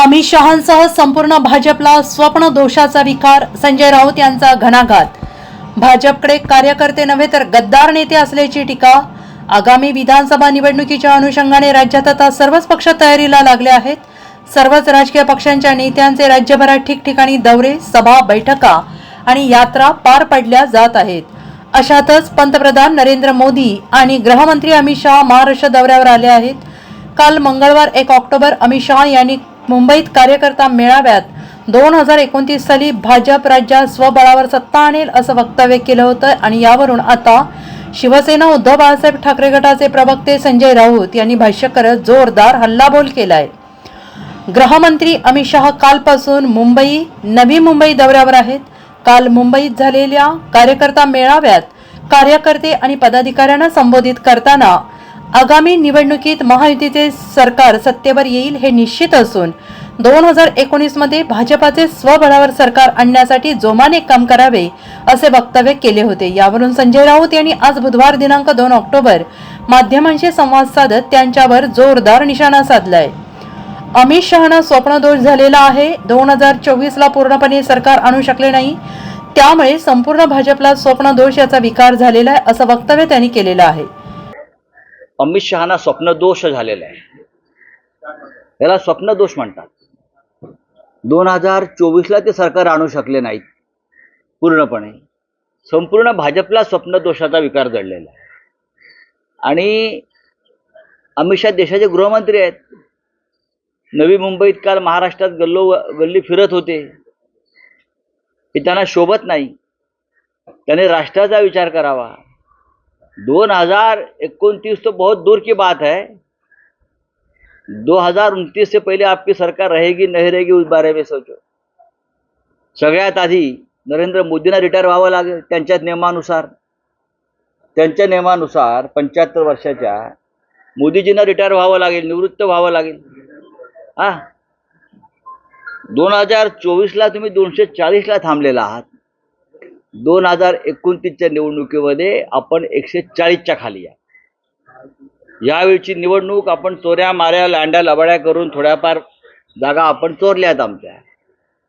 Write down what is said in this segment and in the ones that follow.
अमित शहांसह संपूर्ण भाजपला स्वप्न दोषाचा विकार संजय राऊत यांचा घणाघात. भाजपकडे कार्यकर्ते नव्हे तर गद्दार नेते असल्याची टीका आगामी विधानसभा निवडणुकीच्या अनुषंगाने राज्यात आता सर्वच पक्ष तयारीला लागले आहेत. सर्वच राजकीय पक्षांच्या नेत्यांचे राज्यभरात ठिकठिकाणी दौरे सभा बैठका आणि यात्रा पार पडल्या जात आहेत. अशातच पंतप्रधान नरेंद्र मोदी आणि गृहमंत्री अमित शहा महाराष्ट्र दौऱ्यावर आले आहेत. काल मंगळवार एक ऑक्टोबर अमित शहा यांनी मुंबईत कार्यकर्ता मेळाव्यात दोन हजार एकोणतीस साली भाजप राज्यात स्वबळावर सत्ता आणेल असं वक्तव्य केलं होतं आणि यावरून आता शिवसेना उद्धव बाळासाहेब ठाकरे गटाचे प्रवक्ते संजय राऊत यांनी भाष्य करत जोरदार हल्लाबोल केलाय. गृहमंत्री अमित शहा कालपासून मुंबई नवी मुंबई दौऱ्यावर आहेत. काल मुंबईत झालेल्या कार्यकर्ता मेळाव्यात कार्यकर्ते आणि पदाधिकाऱ्यांना संबोधित करताना आगामी निवडणुकीत महायुतीचे सरकार सत्तेवर येईल हे निश्चित असून दोन हजार एकोणीसमध्ये भाजपाचे स्वबळावर सरकार आणण्यासाठी जोमाने काम करावे असे वक्तव्य केले होते. यावरून संजय राऊत यांनी आज बुधवार दिनांक दोन ऑक्टोबर माध्यमांशी संवाद साधत त्यांच्यावर जोरदार निशाणा साधलाय. अमित शहाना स्वप्नदोष झालेला आहे. दोन हजार चोवीसला पूर्णपणे सरकार आणू शकले नाही. त्यामुळे संपूर्ण भाजपला स्वप्नदोष याचा विकार झालेला आहे असं वक्तव्य त्यांनी केलेलं आहे. अमित शहाना स्वप्नदोष झालेला आहे. याला स्वप्नदोष म्हणतात. दोन हजार चोवीसला ते सरकार आणू शकले नाहीत पूर्णपणे. संपूर्ण भाजपला स्वप्नदोषाचा विकार जडलेला आहे. आणि अमित शहा देशाचे गृहमंत्री आहेत. नवी मुंबईत काल महाराष्ट्रात गल्लो गल्ली फिरत होते. हे त्यांना शोभत नाही. त्याने राष्ट्राचा विचार करावा. दोन हजार इक्कीस तो बहुत दूर की बात है। दो हजार उनतीस से पहले आपकी सरकार रहेगी नहीं रहेगी उस बारे में सोचो। सगळ्यात आधी नरेंद्र मोदींना रिटायर व्हावं लागेल त्यांच्या नियमानुसार। त्यांच्या नियमानुसार पंच्याहत्तर वर्षाच्या मोदीजींना रिटायर व्हावं लागेल निवृत्त व्हावं लागेल। हा? दोन हजार चोवीसला तुम्ही दोनशे चाळीसला थांबलेला आहात। दोन हजार एकोणतीसच्या निवडणुकीमध्ये आपण एकशे चाळीसच्या खाली या. यावेळची निवडणूक आपण चोऱ्या माऱ्या लांड्या लबाड्या करून थोड्याफार जागा आपण चोरल्यात आमच्या.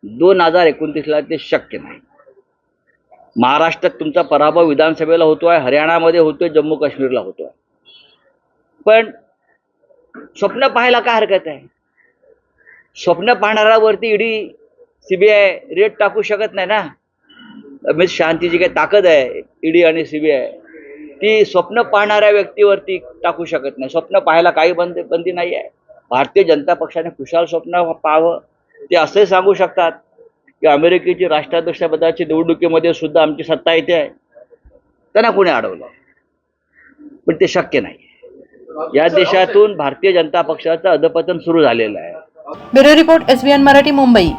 दोन हजार एकोणतीसला ते शक्य नाही. महाराष्ट्रात तुमचा पराभव विधानसभेला होतोय हरियाणामध्ये होतोय जम्मू काश्मीरला होतोय. पण स्वप्न पाहायला काय हरकत आहे? स्वप्न पाहणाऱ्यावरती ईडी सीबीआय रेट टाकू शकत नाही ना? अमित शहाची जी काही ताकद आहे ईडी आणि सीबीआय ती स्वप्न पाहणाऱ्या व्यक्तीवरती टाकू शकत नाही. स्वप्न पाहायला काही बंद बंदी नाही आहे. भारतीय जनता पक्षाने खुशाल स्वप्न पाहावं. ते असे सांगू शकतात की अमेरिकेची राष्ट्राध्यक्षपदाची निवडणुकीमध्ये सुद्धा आमची सत्ता येते आहे. त्यांना कोणी अडवलं? पण ते शक्य नाही. या देशातून भारतीय जनता पक्षाचं अधपतन सुरू झालेलं आहे. Bureau report SBN Marathi Mumbai.